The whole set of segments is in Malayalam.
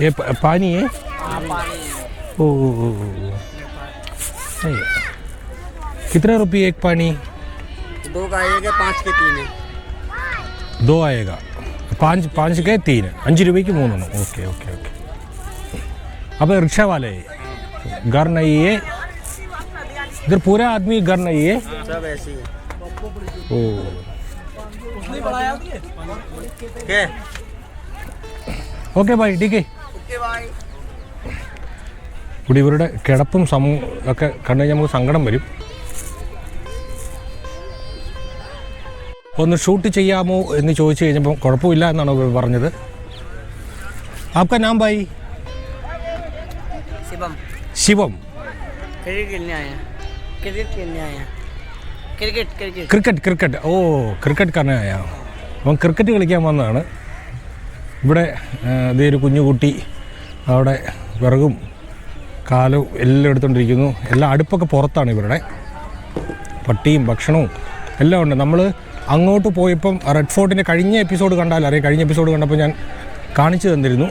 ये पानी है? हाँ, ओ सही कितना रुपये एक पानी? दो का आएगा पाँच के तीन दो आएगा। पाँच पाँच के तीन अंज की मूर्ण ओके ओके ओके। अब रिक्शा वाले घर नहीं है। इधर पूरे आदमी घर नहीं है। हाँ, सब ऐसे ओ ओके भाई ठीक है। ഇവിടെ ഇവരുടെ കിടപ്പും സമൂഹം ഒക്കെ കണ്ടു കഴിഞ്ഞാൽ നമുക്ക് സങ്കടം വരും. ഒന്ന് ഷൂട്ട് ചെയ്യാമോ എന്ന് ചോദിച്ചു കഴിഞ്ഞപ്പോൾ കുഴപ്പമില്ല എന്നാണ് പറഞ്ഞത്. ആപ്ക നാം Bhai Shivam. Shivam. Cricket cricket. Oh cricket കാരനായ അപ്പം ക്രിക്കറ്റ് കളിക്കാൻ വന്നതാണ്. ഇവിടെ ഇതേ ഒരു കുഞ്ഞുകുട്ടി അവിടെ വിറകും കാലും എല്ലാം എടുത്തുകൊണ്ടിരിക്കുന്നു. എല്ലാം അടുപ്പൊക്കെ പുറത്താണ് ഇവരുടെ. പട്ടിയും ഭക്ഷണവും എല്ലാം ഉണ്ട്. നമ്മൾ അങ്ങോട്ട് പോയപ്പം റെഡ് ഫോർട്ടിന്റെ കഴിഞ്ഞ എപ്പിസോഡ് കണ്ടാൽ അറിയാം. കഴിഞ്ഞ എപ്പിസോഡ് കണ്ടപ്പോൾ ഞാൻ കാണിച്ചു തന്നിരുന്നു.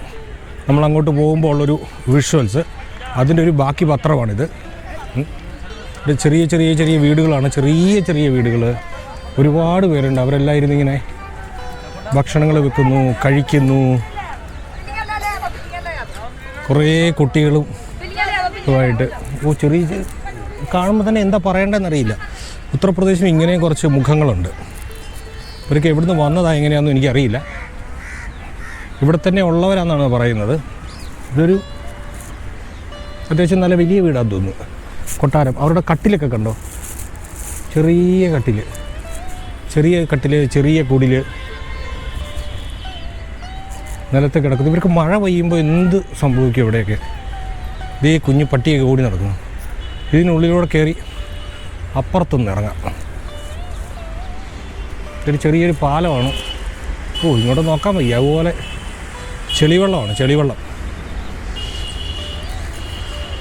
നമ്മൾ അങ്ങോട്ട് പോകുമ്പോൾ ഉള്ളൊരു വിഷ്വൽസ് അതിന്റെ ഒരു ബാക്കി പത്രമാണിത്. ചെറിയ ചെറിയ ചെറിയ വീടുകളാണ്. ചെറിയ ചെറിയ വീടുകൾ. ഒരുപാട് പേരുണ്ട്. അവരെല്ലാം ഇരുന്നിങ്ങനെ ഭക്ഷണങ്ങൾ വെക്കുന്നു കഴിക്കുന്നു. കുറേ കുട്ടികളും ആയിട്ട് ഓ ചെറിയ കാണുമ്പോൾ തന്നെ എന്താ പറയേണ്ടതെന്നറിയില്ല. ഉത്തർപ്രദേശിൽ ഇങ്ങനെ കുറച്ച് മുഖങ്ങളുണ്ട്. ഇവർക്ക് എവിടുന്ന് വന്നതാ എങ്ങനെയാണെന്ന് എനിക്കറിയില്ല. ഇവിടെ തന്നെ ഉള്ളവരാണെന്നാണ് പറയുന്നത്. ഇതൊരു അത്യാവശ്യം നല്ല വലിയ വീടാന്ന് തോന്നുന്നു. കൊട്ടാരം. അവരുടെ കട്ടിലൊക്കെ കണ്ടോ? ചെറിയ കട്ടിൽ ചെറിയ കട്ടിൽ ചെറിയ കുടിൽ നിലത്ത് കിടക്കുന്നു. ഇവർക്ക് മഴ പെയ്യുമ്പോൾ എന്ത് സംഭവിക്കും ഇവിടെയൊക്കെ? ഇതേ കുഞ്ഞു പട്ടിയൊക്കെ ഓടി നടക്കുന്നു. ഇതിനുള്ളിലൂടെ കയറി അപ്പുറത്തുനിന്ന് ഇറങ്ങാം. ഒരു ചെറിയൊരു പാലമാണ്. ഓ ഇങ്ങോട്ട് നോക്കാൻ വയ്യ. അതുപോലെ ചെളിവെള്ളമാണ് ചെളിവെള്ളം.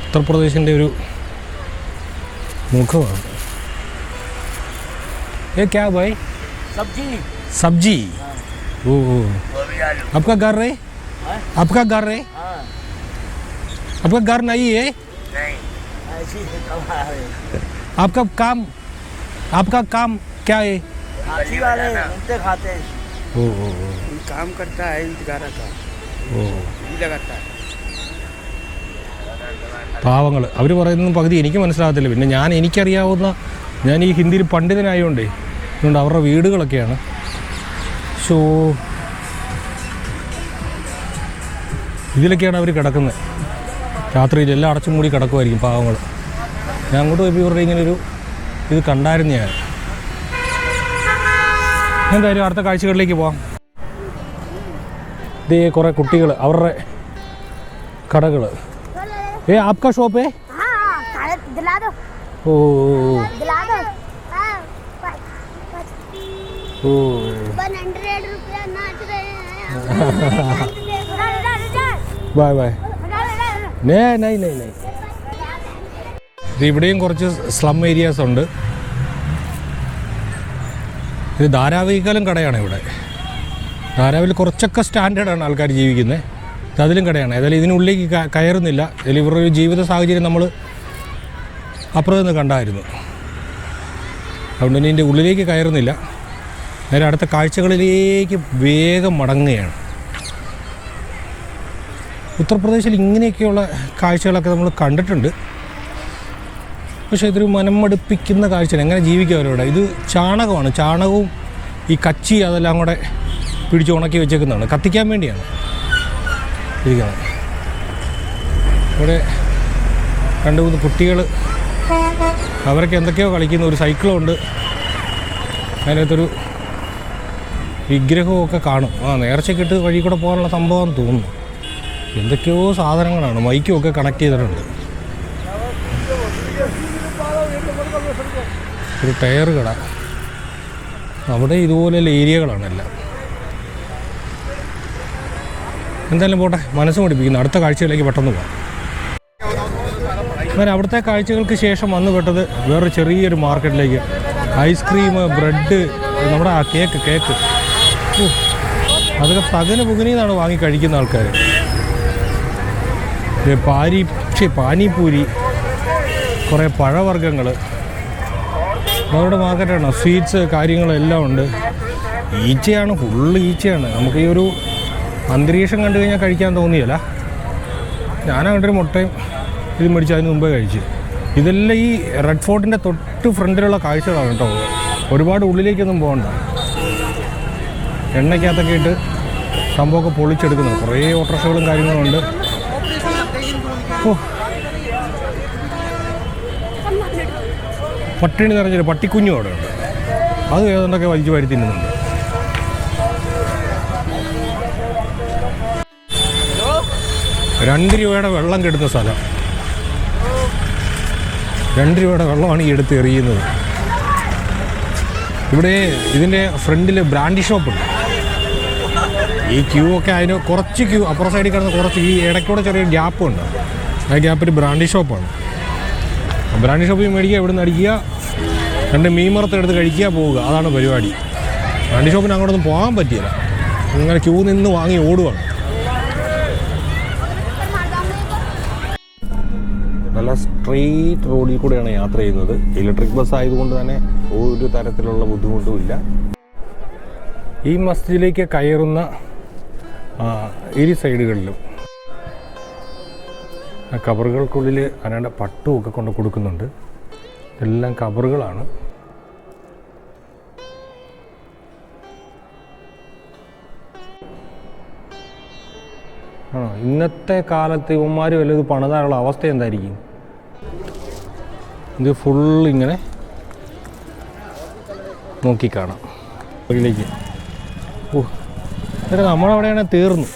ഉത്തർപ്രദേശിന്റെ ഒരു മുഖമാണ്. ഏ ക്യാ സബ്ജി. സബ്ജി. ഓ ഓ. आपका घर है आपका घर है हाँ आपका घर नहीं है नहीं ऐसी है कमा है आपका काम आपका काम क्या है हाथी वाले घूमते खाते हैं ओ ओ ओ, काम करता है गारा का ओ भी लगाता है പാവങ്ങൾ അവർ പറയുന്നത് പകുതി എനിക്ക് മനസ്സിലാകത്തില്ല പിന്നെ ഞാൻ എനിക്കറിയാവുന്ന ഞാൻ ഈ ഹിന്ദിയിൽ പണ്ഡിതനായതുകൊണ്ടേ അതുകൊണ്ട് അവരുടെ വീടുകളൊക്കെയാണ് ഷോ ഇതിലൊക്കെയാണ് അവർ കിടക്കുന്നത്. രാത്രിയിൽ എല്ലാം അടച്ചും കൂടി കിടക്കുമായിരിക്കും പാവങ്ങൾ ഞാൻ അങ്ങോട്ട് പോയി ഇവരുടെ ഇങ്ങനെ ഒരു ഇത് കണ്ടായിരുന്നു ഞാൻ. എന്തായാലും അടുത്ത കാഴ്ചകളിലേക്ക് പോവാം. ഇതേ കുറേ കുട്ടികൾ അവരുടെ കടകൾ ഏ ആപ്ക ഷോപ്പ്? ഓ हाँ വാ വാ നേ നൈ നൈ നൈ. ഇത് ഇവിടെയും കുറച്ച് സ്ലം ഏരിയാസ് ഉണ്ട്. ഇത് ധാരാവിക്കാലം കടയാണ് ഇവിടെ. ധാരാവിൽ കുറച്ചൊക്കെ സ്റ്റാൻഡേർഡാണ് ആൾക്കാർ ജീവിക്കുന്നത് ഇത് അതിലും കടയാണ്. ഏതായാലും ഇതിനുള്ളിലേക്ക് കയറുന്നില്ല. ഇതിൽ ഇവരുടെ ഒരു ജീവിത സാഹചര്യം നമ്മൾ അപ്പുറം നിന്ന് കണ്ടായിരുന്നു. അതുകൊണ്ട് തന്നെ ഇതിന്റെ ഉള്ളിലേക്ക് കയറുന്നില്ല. നേരെ അടുത്ത കാഴ്ചകളിലേക്ക് വേഗം മടങ്ങുകയാണ്. ഉത്തർപ്രദേശിൽ ഇങ്ങനെയൊക്കെയുള്ള കാഴ്ചകളൊക്കെ നമ്മൾ കണ്ടിട്ടുണ്ട്. പക്ഷേ ഇതൊരു മനമടുപ്പിക്കുന്ന കാഴ്ചയാണ് എങ്ങനെ ജീവിക്കുക അവരവിടെ ഇത് ചാണകമാണ്. ചാണകവും ഈ കച്ചി അതെല്ലാം കൂടെ പിടിച്ച് ഉണക്കി വെച്ചേക്കുന്നതാണ്. കത്തിക്കാൻ വേണ്ടിയാണ്. ഇരിക്കുന്നത്. ഇവിടെ രണ്ട് മൂന്ന് കുട്ടികൾ അവരൊക്കെ എന്തൊക്കെയോ കളിക്കുന്ന ഒരു സൈക്കിളുണ്ട്. അതിനകത്തൊരു വിഗ്രഹമൊക്കെ കാണും. ആ നേർച്ചക്കിട്ട് വഴി കൂടെ പോകാനുള്ള സംഭവം തോന്നുന്നു. എന്തൊക്കെയോ സാധനങ്ങളാണ്. മൈക്കും ഒക്കെ കണക്ട് ചെയ്തിട്ടുണ്ട്. ഒരു ടയർ കട. അവിടെ ഇതുപോലെയുള്ള ഏരിയകളാണ് എല്ലാം. എന്തായാലും പോട്ടെ മനസ്സ് പഠിപ്പിക്കുന്നു. അടുത്ത കാഴ്ചയിലേക്ക് പെട്ടെന്ന് പോകാം. എന്നാൽ അവിടുത്തെ കാഴ്ചകൾക്ക് ശേഷം വന്നു പെട്ടത് വേറെ ചെറിയൊരു മാർക്കറ്റിലേക്ക്. ഐസ്ക്രീം ബ്രെഡ് നമ്മുടെ ആ കേക്ക് കേക്ക് അതൊക്കെ പകന് പുകനിന്നാണ് വാങ്ങി കഴിക്കുന്ന ആൾക്കാർ പാരി പക്ഷേ പാനിപൂരി കുറേ പഴവർഗങ്ങൾ അവരുടെ മാർക്കറ്റാണ്. സ്വീറ്റ്സ് കാര്യങ്ങളെല്ലാം ഉണ്ട്. ഈച്ചയാണ് ഫുള്ള് ഈച്ചയാണ്. നമുക്ക് ഈ ഒരു അന്തരീക്ഷം കണ്ടു കഴിഞ്ഞാൽ കഴിക്കാൻ തോന്നിയല്ല. ഒരു മുട്ടയും ഇത് മേടിച്ച് അതിന് മുമ്പേ കഴിച്ചു. ഇതെല്ലാം ഈ റെഡ് ഫോർട്ടിന്റെ തൊട്ട് ഫ്രണ്ടിലുള്ള കാഴ്ചകളാണ് കേട്ടോ. ഒരുപാട് ഉള്ളിലേക്കൊന്നും പോകണ്ട. എണ്ണയ്ക്കകത്തൊക്കെ ഇട്ട് സംഭവമൊക്കെ പൊളിച്ചെടുക്കുന്നത്. കുറേ ഓട്ടോറിക്ഷകളും കാര്യങ്ങളും ഉണ്ട്. പട്ടിണി നിറഞ്ഞൊരു പട്ടിക്കുഞ്ഞു അവിടെ ഉണ്ട്. അത് ഏതുകൊണ്ടൊക്കെ വലിച്ചു വാരി തിന്നുന്നുണ്ട്. രണ്ട് രൂപയുടെ വെള്ളം കെടുത്ത സ്ഥലം. രണ്ട് രൂപയുടെ വെള്ളമാണ് ഈ എടുത്ത് എറിയുന്നത്. ഇവിടെ ഇതിന്റെ ഫ്രണ്ടിൽ ബ്രാൻഡി ഷോപ്പുണ്ട്. ഈ ക്യൂ ഒക്കെ അതിന് കുറച്ച് ക്യൂ അപ്പുറ സൈഡിൽ കിടന്ന് കുറച്ച് ഈ ഇടയ്ക്കൂടെ ചെറിയൊരു ഗ്യാപ്പ് ഉണ്ട് ആ ഗ്യാപ്പിൽ ബ്രാൻഡി ഷോപ്പാണ്. ബ്രാൻഡി ഷോപ്പിൽ മേടിക്കുക ഇവിടെ നിന്ന് അടിക്കുക രണ്ട് മീമറത്ത് എടുത്ത് കഴിക്കുക പോവുക. അതാണ് പരിപാടി. ബ്രാൻഡി ഷോപ്പിന് അങ്ങോട്ടൊന്നും പോകാൻ പറ്റിയില്ല. ഇങ്ങനെ ക്യൂ നിന്ന് വാങ്ങി ഓടുവാണ്. നല്ല സ്ട്രെയിറ്റ് റോഡിൽ കൂടെയാണ് യാത്ര ചെയ്യുന്നത്. ഇലക്ട്രിക് ബസ് ആയതുകൊണ്ട് തന്നെ ഒരു തരത്തിലുള്ള ബുദ്ധിമുട്ടും ഇല്ല. ഈ മസ്ജിദിലേക്ക് കയറുന്ന ഇരു സൈഡുകളിലും ആ കബറുകൾക്കുള്ളിൽ അനാണ്ട് പട്ടുമൊക്കെ കൊണ്ട് കൊടുക്കുന്നുണ്ട്. ഇതെല്ലാം കബറുകളാണ്. ആണോ? ഇന്നത്തെ കാലത്ത് ഇവന്മാർ വല്ലത് പണിതാനുള്ള അവസ്ഥ എന്തായിരിക്കും? ഇത് ഫുൾ ഇങ്ങനെ നോക്കിക്കാണാം. ഉള്ളിലേക്ക് ഓ എന്നിട്ട് നമ്മളവിടെയാണെങ്കിൽ തീർന്നു.